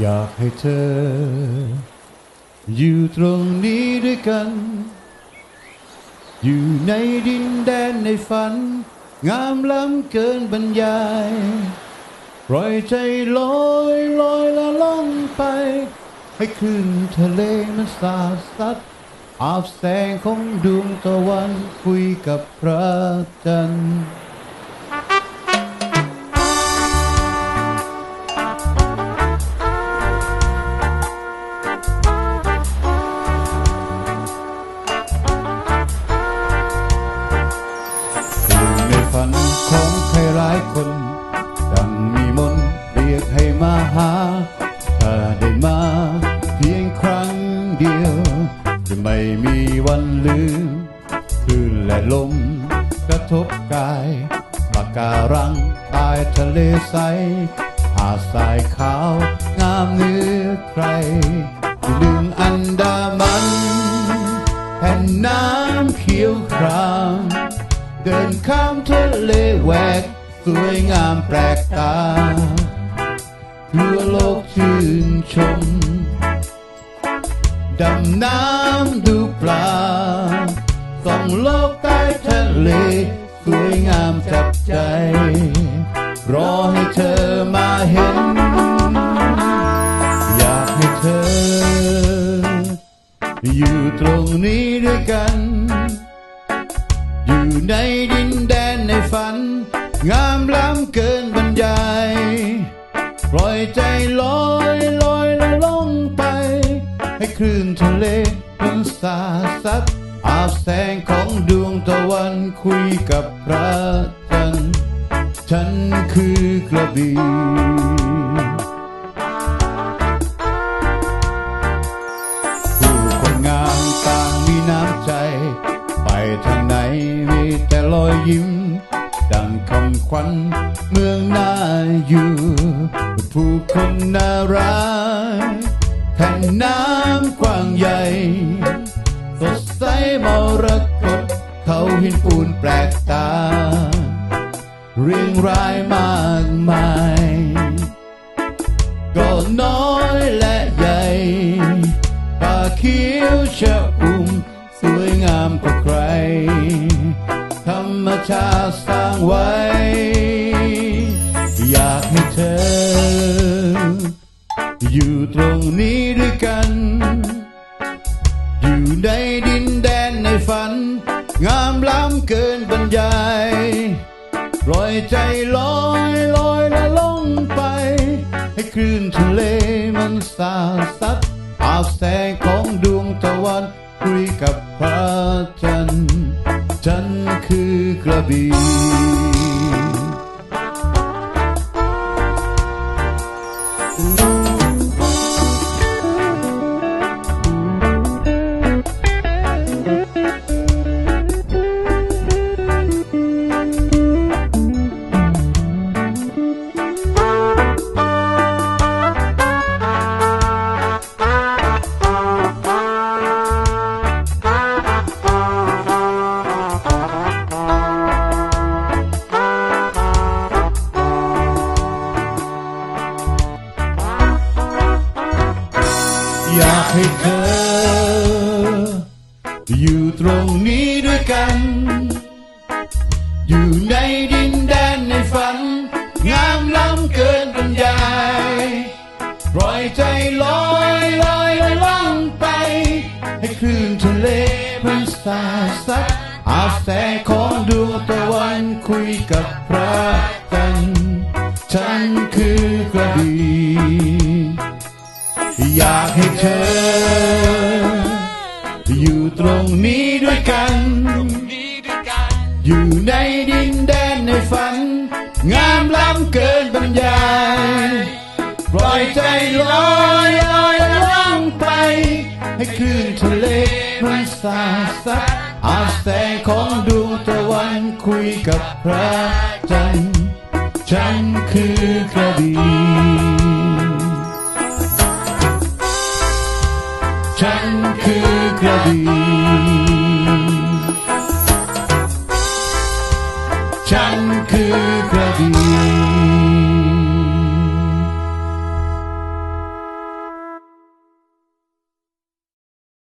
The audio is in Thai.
อยากให้เธอ อยู่ตรงนี้ด้วยกัน อยู่ในดินแดนในฝัน งามล้ำเกินบรรยายปล่อยใจลอยลอยละล่องไป ให้คลื่นทะเลมันสาดซัดอาบแสงของดวงตะวันคุยกับพระจันทร์ ม่มีวันลืมคลื่นและลมกระทบกายปากการังใต้ทะเลใสหาดทรายขาว งามเนื้อใครลืมอันดามันแผ่นน้ำเขียวครามเดินข้ามทะเลแหวกสวยงามแปลกตาทั่วโลกชื่นชมดำน้ำ ใจ รอให้เธอมาเห็น อยากให้เธอ อยู่ตรงนี้ด้วยกัน อยู่ในดินแดนในฝัน งามล้ำเกินบรรยาย ปล่อยใจลอยลอยและล่องไป ให้คลื่นทะเลมันสาดซัด อาบแสงของดวงตะวันคุยกับพระจันทร์ฉันคือกระบี่ผู้คนงามต่างมีน้ำใจ ไปทางไหนมีแต่รอยยิ้ม ดังคำขวัญเมืองน่าอยู่ผู้คนน่ารักแผ่นน้ำกว้างใหญ่ินปูนแปลกตา เรียงรายมากมายก็น้อยและใหญ่ป่าเขียวชะอุ่มสวยงามกว่าใคร ธรรมชาติสร้างไว้ อยากให้เธอ อยู่ตรงนี้ด้วยกัน เกินบรรยายปล่อยใจลอยลอยและล่องไป ให้คลื่นทะเลมันสาสัดอาบแสงของดวงตะวันคุยกับพระจันทร์จันทร์คือกระบี่ อยากให้เธอ อยู่ตรงนี้ด้วยกัน อยู่ในดินแดนในฝัน งามล้ำเกินบรรยายปล่อยใจลอยลอยและล่องไป ให้คลื่นทะเลมันสาดซัดอาแสงของดวงตะวันคุยกับพระจันทร์ฉันคือกระบี่ อยากให้เธอ อยู่ตรงนี้ด้วยกัน อยู่ในดินแดนในฝัน งามล้ำเกินบรรยาย ปล่อยใจลอยลอยล่องไป ให้คลื่นทะเลมันสาดซัดอาบแสงของดวงตะวันคุยกับพระจันทร์ฉันคือกระบี่ ดีฉันคือกระดี